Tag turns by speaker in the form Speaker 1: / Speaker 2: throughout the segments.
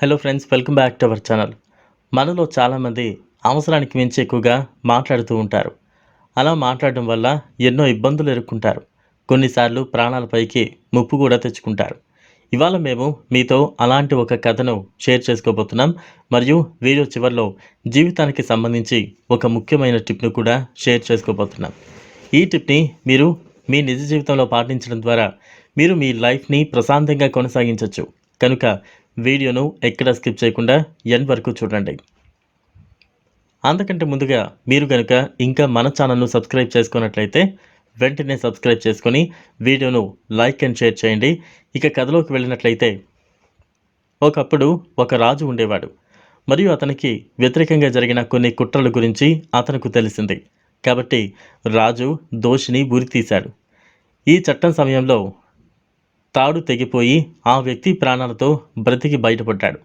Speaker 1: Hello friends welcome back to our channel మనలో చాలామంది అవసరానికి మించి ఎక్కువగా మాట్లాడుతూ ఉంటారు. అలా మాట్లాడడం వల్ల ఎన్నో ఇబ్బందులు ఎదుర్కొంటారు. కొన్నిసార్లు ప్రాణాలపైకి ముప్పు కూడా తెచ్చుకుంటారు. ఇవాళ మేము మీతో అలాంటి ఒక కథను షేర్ చేసుకోబోతున్నాం. మరియు వీడియో చివరిలో జీవితానికి సంబంధించి ఒక ముఖ్యమైన టిప్ను కూడా షేర్ చేసుకోబోతున్నాం. ఈ టిప్ని మీరు మీ నిజ జీవితంలో పాటించడం ద్వారా మీరు మీ లైఫ్ని ప్రశాంతంగా కొనసాగించవచ్చు కనుక వీడియోను ఎక్కడ స్కిప్ చేయకుండా ఎన్ వరకు చూడండి. అంతకంటే ముందుగా మీరు కనుక ఇంకా మన ఛానల్ను సబ్స్క్రైబ్ చేసుకున్నట్లయితే వెంటనే సబ్స్క్రైబ్ చేసుకొని వీడియోను లైక్ అండ్ షేర్ చేయండి. ఇక కథలోకి వెళ్ళినట్లయితే ఒకప్పుడు ఒక రాజు ఉండేవాడు. మరియు అతనికి వ్యతిరేకంగా జరిగిన కొన్ని కుట్రల గురించి అతనికి తెలిసింది. కాబట్టి రాజు దోషిని ఉరితీశాడు. ఈ చట్టం సమయంలో తాడు తెగిపోయి ఆ వ్యక్తి ప్రాణాలతో బ్రతికి బయటపడ్డాడు.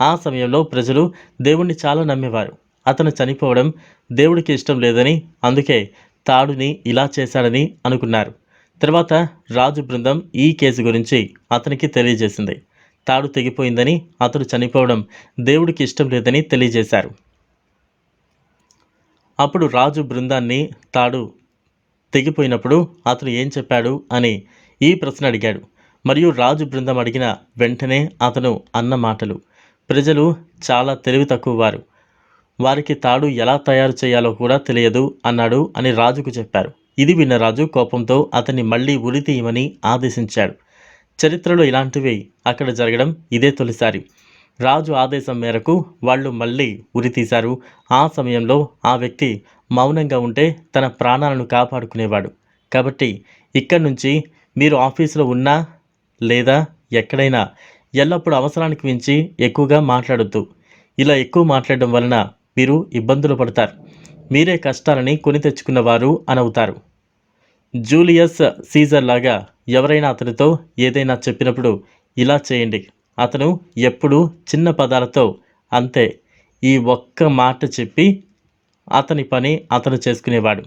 Speaker 1: ఆ సమయంలో ప్రజలు దేవుణ్ణి చాలా నమ్మేవారు. అతను చనిపోవడం దేవుడికి ఇష్టం లేదని అందుకే తాడుని ఇలా చేశాడని అనుకున్నారు. తర్వాత రాజు బృందం ఈ కేసు గురించి అతనికి తెలియజేసింది. తాడు తెగిపోయిందని అతడు చనిపోవడం దేవుడికి ఇష్టం లేదని తెలియజేశారు. అప్పుడు రాజు బృందాన్ని తాడు తెగిపోయినప్పుడు అతను ఏం చెప్పాడు అని ఈ ప్రశ్న అడిగాడు. మరియు రాజు బృందం అడిగిన వెంటనే అతను అన్న మాటలు. ప్రజలు చాలా తెలివి తక్కువ వారు. వారికి తాడు ఎలా తయారు చేయాలో కూడా తెలియదు అన్నాడు అని రాజుకు చెప్పారు. ఇది విన్న రాజు కోపంతో అతన్ని మళ్ళీ ఉరి తీయమని ఆదేశించాడు. చరిత్రలో ఇలాంటివి అక్కడ జరగడం ఇదే తొలిసారి. రాజు ఆదేశం మేరకు వాళ్ళు మళ్ళీ ఉరి తీశారు. ఆ సమయంలో ఆ వ్యక్తి మౌనంగా ఉంటే తన ప్రాణాలను కాపాడుకునేవాడు. కాబట్టి ఇక్కడి నుంచి మీరు ఆఫీసులో ఉన్నా లేదా ఎక్కడైనా ఎల్లప్పుడూ అవసరానికి మించి ఎక్కువగా మాట్లాడొద్దు. ఇలా ఎక్కువ మాట్లాడడం వలన మీరు ఇబ్బందులు పడతారు. మీరే కష్టాలని కొని తెచ్చుకున్నవారు అనవుతారు. జూలియస్ సీజర్ లాగా ఎవరైనా అతనితో ఏదైనా చెప్పినప్పుడు ఇలా చేయండి. అతను ఎప్పుడూ చిన్న పదాలతో అంతే. ఈ ఒక్క మాట చెప్పి అతని పని అతను చేసుకునేవాడు.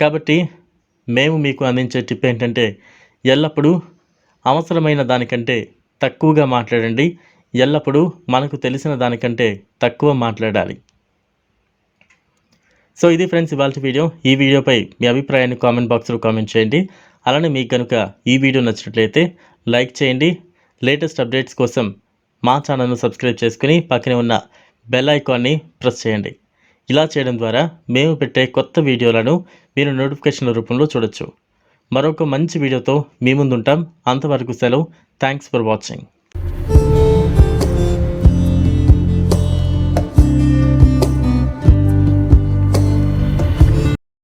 Speaker 1: కాబట్టి మేము మీకు అందించే టిప్ ఏంటంటే ఎల్లప్పుడూ అవసరమైన దానికంటే తక్కువగా మాట్లాడండి. ఎల్లప్పుడూ మనకు తెలిసిన దానికంటే తక్కువ మాట్లాడాలి. సో ఇది ఫ్రెండ్స్ ఇవాళ వీడియో. ఈ వీడియోపై మీ అభిప్రాయాన్ని కామెంట్ బాక్స్లో కామెంట్ చేయండి. అలానే మీకు కనుక ఈ వీడియో నచ్చినట్లయితే లైక్ చేయండి. లేటెస్ట్ అప్డేట్స్ కోసం మా ఛానల్ను సబ్స్క్రైబ్ చేసుకుని పక్కనే ఉన్న బెల్ ఐకాన్ని ప్రెస్ చేయండి. ఇలా చేయడం ద్వారా మేము పెట్టే కొత్త వీడియోలను మీరు నోటిఫికేషన్ రూపంలో చూడొచ్చు. మరొక మంచి వీడియోతో మీ ముందుంటాం. అంతవరకు సెలవు. Thanks for watching